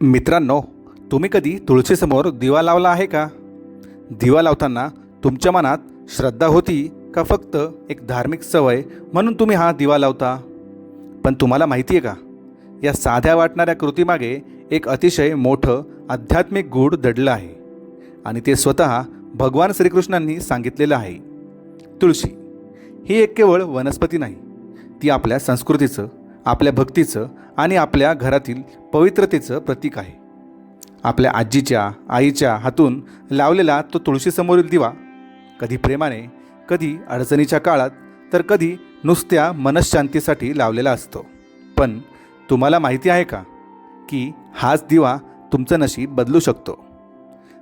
मित्रांनो तुम्ही कधी तुळशीसमोर दिवा लावला आहे का? दिवा लावताना तुमच्या मनात श्रद्धा होती का फक्त एक धार्मिक सवय म्हणून तुम्ही हा दिवा लावता? पण तुम्हाला माहिती आहे का या साध्या वाटणाऱ्या कृतीमागे एक अतिशय मोठं आध्यात्मिक गूढ दडलं आहे आणि ते स्वतः भगवान श्रीकृष्णांनी सांगितलेलं आहे. तुळशी ही एक केवळ वनस्पती नाही ती आपल्या संस्कृतीचं आपल्या भक्तीचं आणि आपल्या घरातील पवित्रतेचं प्रतीक आहे. आपल्या आजीच्या आईच्या हातून लावलेला तो तुळशीसमोरील दिवा कधी प्रेमाने कधी अडचणीच्या काळात तर कधी नुसत्या मनशांतीसाठी लावलेला असतो. पण तुम्हाला माहिती आहे का की हाच दिवा तुमचं नशीब बदलू शकतो.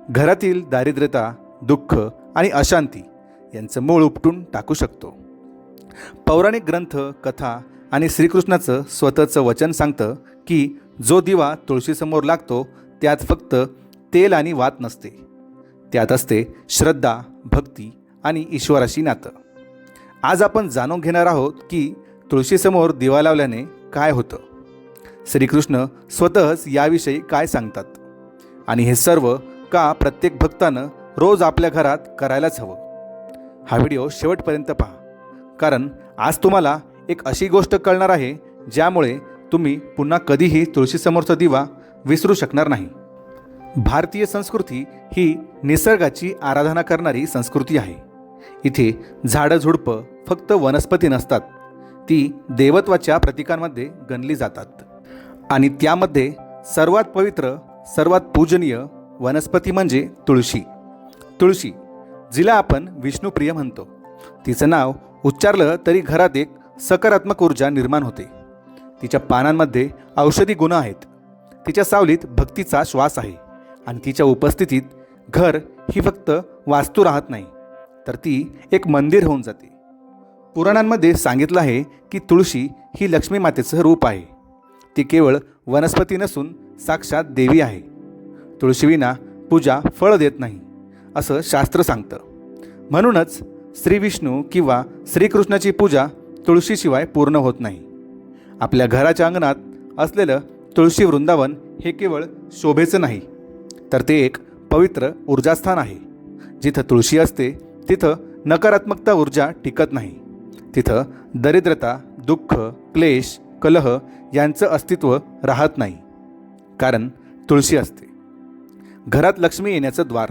घरातील दारिद्र्यता दुःख आणि अशांती यांचं मूळ उपटून टाकू शकतो. पौराणिक ग्रंथ कथा आणि श्रीकृष्णाचं स्वतःचं वचन सांगतं की जो दिवा तुळशीसमोर लागतो त्यात फक्त तेल आणि वात नसते. त्यात असते श्रद्धा भक्ती आणि ईश्वराशी नातं. आज आपण जाणून घेणार आहोत की तुळशीसमोर दिवा लावल्याने काय होतं. श्रीकृष्ण स्वतःच याविषयी काय सांगतात? आणि हे सर्व का प्रत्येक भक्तानं रोज आपल्या घरात करायलाच हवं? हा व्हिडिओ शेवटपर्यंत पहा. कारण आज तुम्हाला एक अशी गोष्ट कळणार आहे ज्यामुळे तुम्ही पुन्हा कधीही तुळशीसमोरचा दिवा विसरू शकणार नाही. भारतीय संस्कृती ही निसर्गाची आराधना करणारी संस्कृती आहे. इथे झाडं झुडपं फक्त वनस्पती नसतात ती देवत्वाच्या प्रतीकांमध्ये गणली जातात. आणि त्यामध्ये सर्वात पवित्र सर्वात पूजनीय वनस्पती म्हणजे तुळशी. तुळशी जिला आपण विष्णुप्रिय म्हणतो. तिचं नाव उच्चारलं तरी घरात एक सकारात्मक ऊर्जा निर्माण होते. तिच्या पानांमध्ये औषधी गुण आहेत. तिच्या सावलीत भक्तीचा श्वास आहे. आणि तिच्या उपस्थितीत घर ही फक्त वास्तू राहत नाही तर ती एक मंदिर होऊन जाते. पुराणांमध्ये सांगितलं आहे की तुळशी ही लक्ष्मी मातेचं रूप आहे. ती केवळ वनस्पती नसून साक्षात देवी आहे. तुळशीविना पूजा फळ देत नाही असं शास्त्र सांगतं. म्हणूनच श्री विष्णू किंवा श्रीकृष्णाची पूजा तुळशीशिवाय पूर्ण होत नाही. आपल्या घराच्या अंगणात असलेलं तुळशी वृंदावन हे केवळ शोभेचं नाही तर ते एक पवित्र ऊर्जास्थान आहे. जिथं तुळशी असते तिथं नकारात्मकता ऊर्जा टिकत नाही. तिथं दरिद्रता दुःख क्लेश कलह यांचं अस्तित्व राहत नाही कारण तुळशी असते. घरात लक्ष्मी येण्याचं द्वार.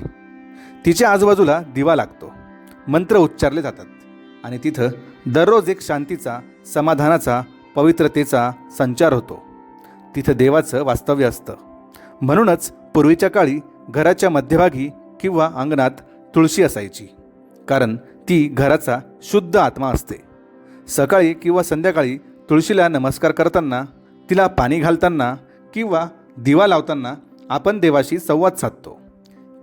तिच्या आजूबाजूला दिवा लागतो. मंत्र उच्चारले जातात. आणि तिथं दररोज एक शांतीचा समाधानाचा पवित्रतेचा संचार होतो. तिथं देवाचं वास्तव्य असतं. म्हणूनच पूर्वीच्या काळी घराच्या मध्यभागी किंवा अंगणात तुळशी असायची. कारण ती घराचा शुद्ध आत्मा असते. सकाळी किंवा संध्याकाळी तुळशीला नमस्कार करताना तिला पाणी घालताना किंवा दिवा लावताना आपण देवाशी संवाद साधतो.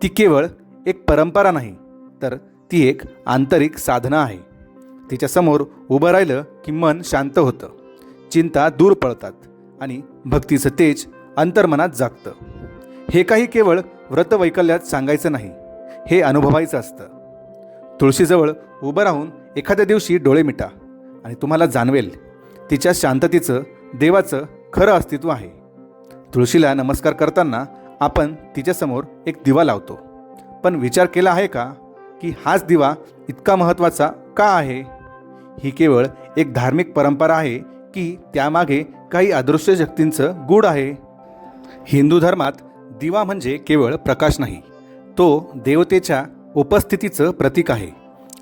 ती केवळ एक परंपरा नाही तर ती एक आंतरिक साधना आहे. तिच्यासमोर उभं राहिलं की मन शांत होतं. चिंता दूर पळतात आणि भक्तीचं तेज अंतर्मनात जागतं. हे काही केवळ व्रतवैकल्यात सांगायचं नाही हे अनुभवायचं असतं. तुळशीजवळ उभं राहून एखाद्या दिवशी डोळे मिटा आणि तुम्हाला जाणवेल तिच्या शांततेचं देवाचं खरं अस्तित्व आहे. तुळशीला नमस्कार करताना आपण तिच्यासमोर एक दिवा लावतो. पण विचार केला आहे का की हाच दिवा इतका महत्त्वाचा का आहे? ही केवळ एक धार्मिक परंपरा आहे की त्यामागे काही अदृश्य शक्तींचं गूढ आहे. हिंदू धर्मात दिवा म्हणजे केवळ प्रकाश नाही तो देवतेच्या उपस्थितीचं प्रतीक आहे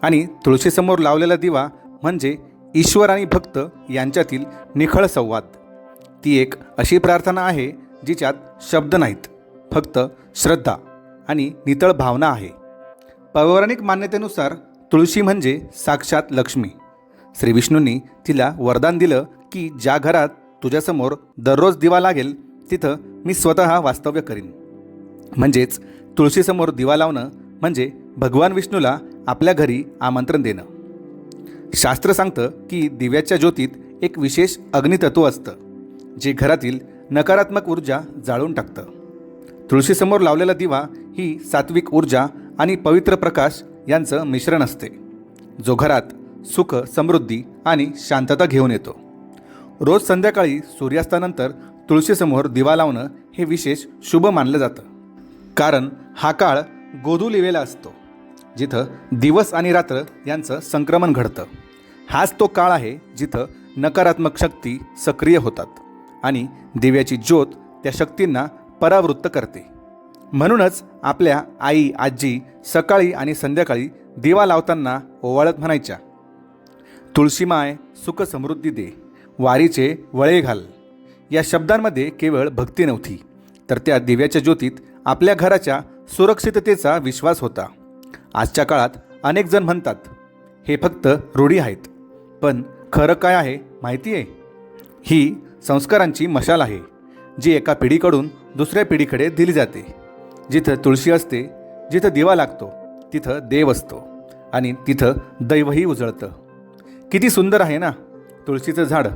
आणि तुळशीसमोर लावलेला दिवा म्हणजे ईश्वर आणि भक्त यांच्यातील निखळ संवाद. ती एक अशी प्रार्थना आहे जिच्यात शब्द नाहीत फक्त श्रद्धा आणि नितळ भावना आहे. पौराणिक मान्यतेनुसार तुळशी म्हणजे साक्षात लक्ष्मी. श्री विष्णूंनी तिला वरदान दिलं की ज्या घरात तुझ्यासमोर दररोज दिवा लागेल तिथं मी स्वतः वास्तव्य करीन. म्हणजेच तुळशीसमोर दिवा लावणं म्हणजे भगवान विष्णूला आपल्या घरी आमंत्रण देणं. शास्त्र सांगतं की दिव्याच्या ज्योतीत एक विशेष अग्नितत्व असतं जे घरातील नकारात्मक ऊर्जा जाळून टाकतं. तुळशीसमोर लावलेला दिवा ही सात्विक ऊर्जा आणि पवित्र प्रकाश यांचं मिश्रण असते. जो घरात सुख समृद्धी आणि शांतता घेऊन येतो. रोज संध्याकाळी सूर्यास्तानंतर तुळशीसमोर दिवा लावणं हे विशेष शुभ मानलं जातं. कारण हा काळ गोधूलिवेला असतो जिथं दिवस आणि रात्र यांचं संक्रमण घडतं. हाच तो काळ आहे जिथं नकारात्मक शक्ती सक्रिय होतात आणि दिव्याची ज्योत त्या शक्तींना परावृत्त करते. म्हणूनच आपल्या आई आजी सकाळी आणि संध्याकाळी दिवा लावताना ओवाळत म्हणायच्या तुळशीमाय सुख समृद्धी दे वारीचे वळे घाल. या शब्दांमध्ये केवळ भक्ती नव्हती तर त्या दिव्याच्या ज्योतीत आपल्या घराच्या सुरक्षिततेचा विश्वास होता. आजच्या काळात अनेक जण म्हणतात हे फक्त रूढी आहेत पण खरं काय आहे माहिती आहे ही संस्कारांची मशाल आहे जी एका पिढीकडून दुसऱ्या पिढीकडे दिली जाते. जिथं तुळशी असते जिथं दिवा लागतो तिथं देव असतो आणि तिथं दैवही उजळतं. किती सुंदर आहे ना तुळशीचं झाड.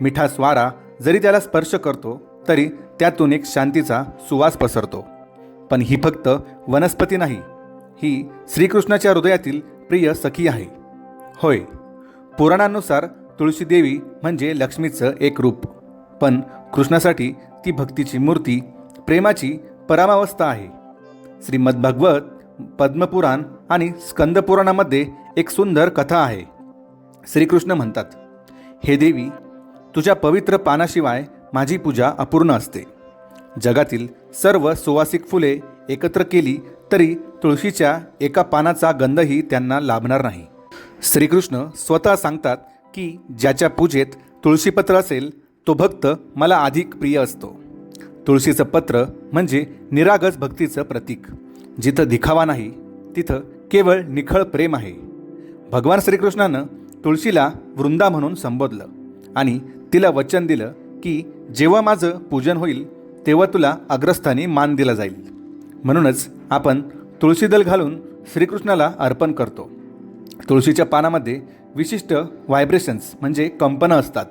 मिठा स्वारा जरी त्याला स्पर्श करतो तरी त्यातून एक शांतीचा सुवास पसरतो. पण ही फक्त वनस्पती नाही ही श्रीकृष्णाच्या हृदयातील प्रिय सखी आहे. होय पुराणानुसार तुळशी देवी म्हणजे लक्ष्मीचं एक रूप. पण कृष्णासाठी ती भक्तीची मूर्ती प्रेमाची परामावस्था आहे. श्रीमद्भगवत पद्मपुराण आणि स्कंदपुराणामध्ये एक सुंदर कथा आहे. श्रीकृष्ण म्हणतात हे देवी तुझ्या पवित्र पानाशिवाय माझी पूजा अपूर्ण असते. जगातील सर्व सुवासिक फुले एकत्र केली तरी तुळशीच्या एका पानाचा गंधही त्यांना लाभणार नाही. श्रीकृष्ण स्वतः सांगतात की ज्याच्या पूजेत तुळशीपत्र असेल तो भक्त मला अधिक प्रिय असतो. तुळशीचं पत्र म्हणजे निरागस भक्तीचं प्रतीक. जिथं दिखावा नाही तिथं केवळ निखळ प्रेम आहे. भगवान श्रीकृष्णानं तुळशीला वृंदा म्हणून संबोधलं आणि तिला वचन दिलं की जेव्हा माझं पूजन होईल तेव्हा तुला अग्रस्थानी मान दिला जाईल. म्हणूनच आपण तुळशीदल घालून श्रीकृष्णाला अर्पण करतो. तुळशीच्या पानामध्ये विशिष्ट व्हायब्रेशन्स म्हणजे कंपनं असतात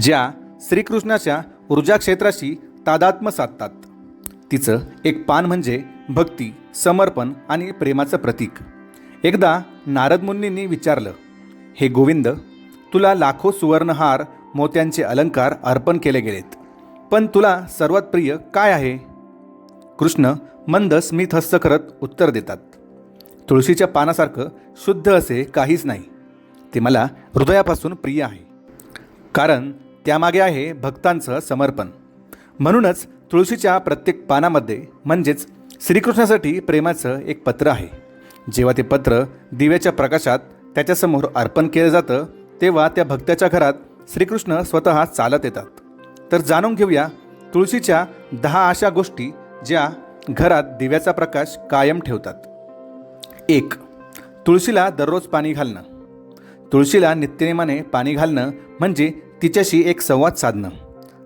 ज्या श्रीकृष्णाच्या ऊर्जा क्षेत्राशी तादात्म्य साधतात. तिचं एक पान म्हणजे भक्ती समर्पण आणि प्रेमाचं प्रतीक. एकदा नारद मुनींनी विचारलं हे गोविंद तुला लाखो सुवर्णहार मोत्यांचे अलंकार अर्पण केले गेलेत. पण तुला सर्वात प्रिय काय आहे? कृष्ण मंद स्मित हस्त करत उत्तर देतात तुळशीच्या पानासारखं शुद्ध असे काहीच नाही. ते मला हृदयापासून प्रिय आहे. कारण त्यामागे आहे भक्तांचं समर्पण. म्हणूनच तुळशीच्या प्रत्येक पानामध्ये म्हणजेच श्रीकृष्णासाठी प्रेमाचं एक पत्र आहे. जेव्हा ते पत्र दिव्याच्या प्रकाशात त्याच्यासमोर अर्पण केलं जातं तेव्हा त्या भक्ताच्या घरात श्रीकृष्ण स्वतः चालत येतात. तर जाणून घेऊया तुळशीच्या दहा अशा गोष्टी ज्या घरात दिव्याचा प्रकाश कायम ठेवतात. एक तुळशीला दररोज पाणी घालणं. तुळशीला नित्यनेमाने पाणी घालणं म्हणजे तिच्याशी एक संवाद साधणं.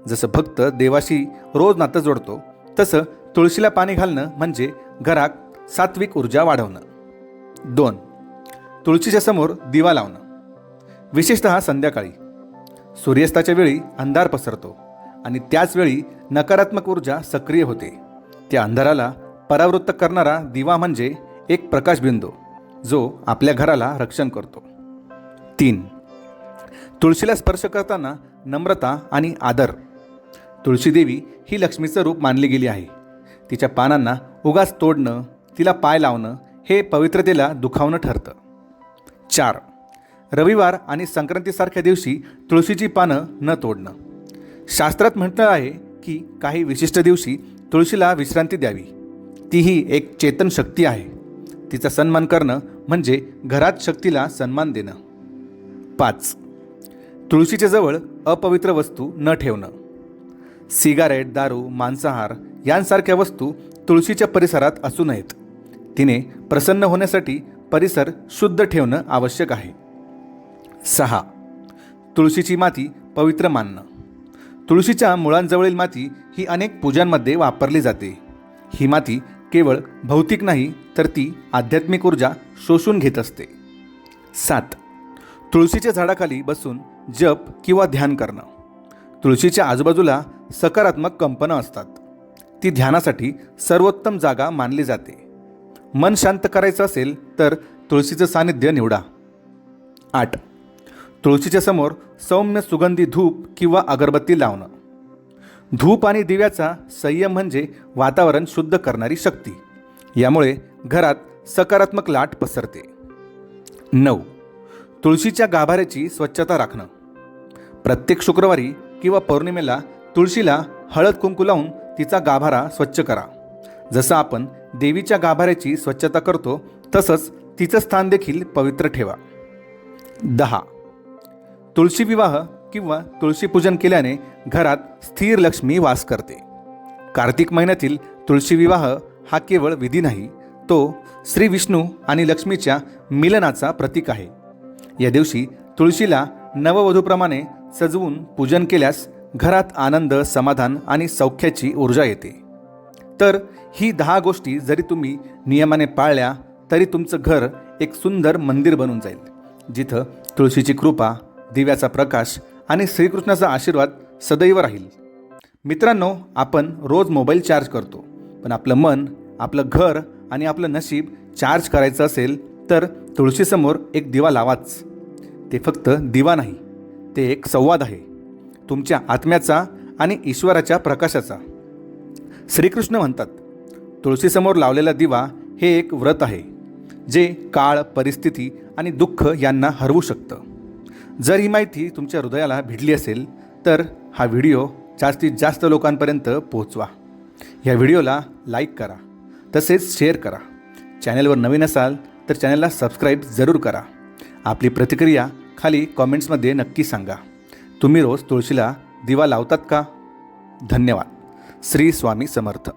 जसं भक्त देवाशी रोज नातं जोडतो तसं तुळशीला पाणी घालणं म्हणजे घरात सात्विक ऊर्जा वाढवणं. दोन तुळशीच्या समोर दिवा लावणं. विशेषतः संध्याकाळी. सूर्यास्ताच्या वेळी अंधार पसरतो आणि त्याचवेळी नकारात्मक ऊर्जा सक्रिय होते. त्या अंधाराला परावृत्त करणारा दिवा म्हणजे एक प्रकाशबिंदू जो आपल्या घराला रक्षण करतो. तीन तुळशीला स्पर्श करताना नम्रता आणि आदर. तुळशीदेवी ही लक्ष्मीचं रूप मानली गेली आहे. तिच्या पानांना उगाच तोडणं तिला पाय लावणं हे पवित्रतेला दुखावणं ठरतं. चार. रविवार आणि संक्रांतीसारख्या दिवशी तुळशीची पानं न तोडणं. शास्त्रात म्हटलं आहे की काही विशिष्ट दिवशी तुळशीला विश्रांती द्यावी. तीही एक चेतन शक्ती आहे. तिचा सन्मान करणं म्हणजे घरात शक्तीला सन्मान देणं. पाच. तुळशीच्या जवळ अपवित्र वस्तू न ठेवणं. सिगारेट दारू मांसाहार यांसारख्या वस्तू तुळशीच्या परिसरात असू नयेत. तिने प्रसन्न होण्यासाठी परिसर शुद्ध ठेवणं आवश्यक आहे. सहा. तुळशीची माती पवित्र मानणं. तुळशीच्या मुळांजवळील माती ही अनेक पूजांमध्ये वापरली जाते. ही माती केवळ भौतिक नाही तर ती आध्यात्मिक ऊर्जा शोषून घेत असते. सात. तुळशीच्या झाडाखाली बसून जप किंवा ध्यान करणं. तुळशीच्या आजूबाजूला सकारात्मक कंपनं असतात. ती ध्यानासाठी सर्वोत्तम जागा मानली जाते. मन शांत करायचं असेल तर तुळशीचं सानिध्य निवडा. आठ. तुळशीच्या समोर सौम्य सुगंधी धूप किंवा अगरबत्ती लावणं. धूप आणि दिव्याचा संयम म्हणजे वातावरण शुद्ध करणारी शक्ती. यामुळे घरात सकारात्मक लाट पसरते. नऊ. तुळशीच्या गाभाऱ्याची स्वच्छता राखणं. प्रत्येक शुक्रवारी किंवा पौर्णिमेला तुळशीला हळद कुंकू लावून तिचा गाभारा स्वच्छ करा. जसं आपण देवीच्या गाभाऱ्याची स्वच्छता करतो तसंच तिचं स्थान देखील पवित्र ठेवा. दहा. तुळशी विवाह किंवा तुळशी पूजन केल्याने घरात स्थिर लक्ष्मी वास करते. कार्तिक महिन्यातील तुळशी विवाह हा केवळ विधी नाही तो श्री विष्णू आणि लक्ष्मीच्या मिलनाचा प्रतीक आहे. या दिवशी तुळशीला नववधूप्रमाणे सजवून पूजन केल्यास घरात आनंद समाधान आणि सौख्याची ऊर्जा येते. तर ही दहा गोष्टी जरी तुम्ही नियमाने पाळल्या तरी तुमचं घर एक सुंदर मंदिर बनून जाईल जिथं तुळशीची कृपा दिव्याचा प्रकाश आणि श्रीकृष्णाचा आशीर्वाद सदैव राहील. मित्रांनो आपण रोज मोबाईल चार्ज करतो पण आपलं मन आपलं घर आणि आपलं नशीब चार्ज करायचं असेल तर तुळशीसमोर एक दिवा लावाच. ते फक्त दिवा नाही ते एक संवाद आहे. तुमच्या आत्म्याचा आणि ईश्वराच्या प्रकाशाचा. श्रीकृष्ण म्हणतात तुळशीसमोर लावलेला दिवा हे एक व्रत आहे जे काळ परिस्थिती आणि दुःख यांना हरवू शकतं. जर ही माहिती तुमच्या हृदयाला भिडली असेल तर हा व्हिडिओ जास्तीत जास्त लोकांपर्यंत पोहोचवा. या व्हिडिओला लाईक करा तसेच शेअर करा. चॅनलवर नवीन असाल तर चॅनलला सबस्क्राईब जरूर करा. आपली प्रतिक्रिया खाली कॉमेंट्समध्ये नक्की सांगा. तुम्ही रोज तुळशीला दिवा लावतात का? धन्यवाद. श्री स्वामी समर्थ.